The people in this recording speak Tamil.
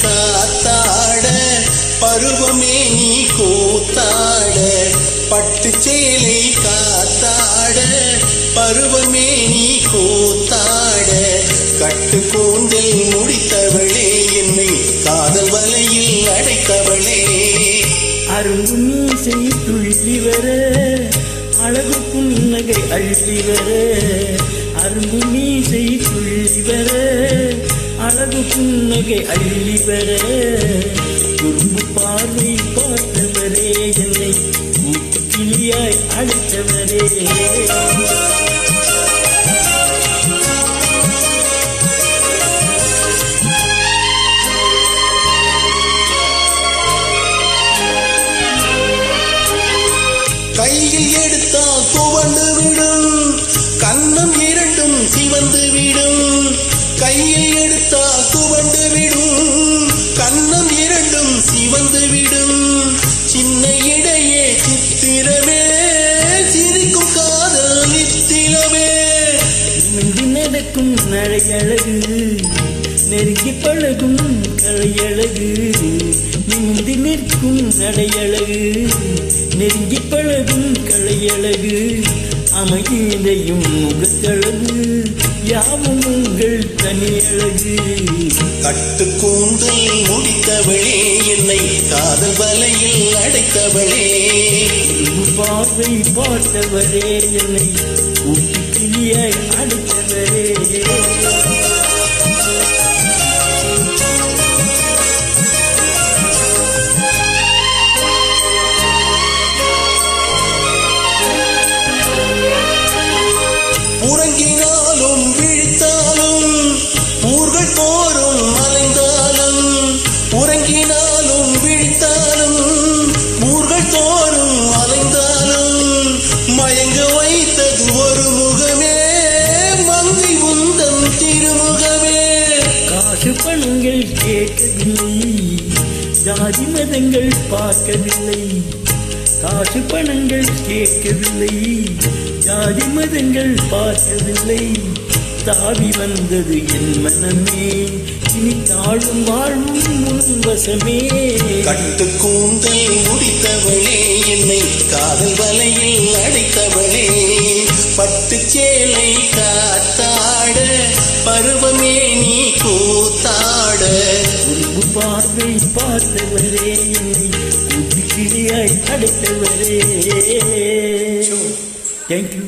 காத்தாட பருவமே நீ கூத்தாட பட்டு சேலை காத்தாட பருவமே நீ கூத்தாட. கட்டு கூந்தில் முடித்தவளே என்னை காதல் வலையில் அடைத்தவளே. அரும்பு மீசை துள்ளி வர அழகு புன்னகை அள்ளி வர அரும்பு மீசை துள்ளி வர அழகு புன்னகை அள்ளி பெற குறும்பு பார்வை பார்த்தவரே என்னை கிளியாய் அழைத்தவரே. கையில் எடுத்தா துவண்டு துவண்டு கண்ணம் இரண்டும் சிவந்துவிடும் சின்ன இடையே சித்திரமே சிரிக்கும் காதல் நித்திலமே. நிமிர்ந்து நடக்கும் நடையழகு நெருங்கி பழகும் கலையழகு நிமிர்ந்து நிற்கும் நடையழகு நெருங்கி பழகும் கலையழகு அமைதியும் முகத்தழகு. யாவும் உங்கள் தனியழகு கட்டு கூந்தல் முடித்தவளே என்னை காதல் வலையில் அடைத்தவளே. பார்வை பார்த்தவரே என்னை கிளியாய் அடைத்தவரே. கேட்கவில்லை. ஜாதி மதங்கள் பார்க்கவில்லை. காசு பணங்கள் கேட்கவில்லை. ஜாதி மதங்கள் பார்க்கவில்லை. தாவி வந்தது என் மனமே. இனி தாழும் வாழும் உன் வசமே. கட்டு கூந்தல் முடித்தவளே என்னை காதல் வலையில் அடைத்தவளே. பட்டு சேலை காத்தாட பருவமே நீ கூத்த பார்வை பார்த்தவரே. என்னை கூட்டு கிளியாய் அடைத்தவரே தேங்க்யூ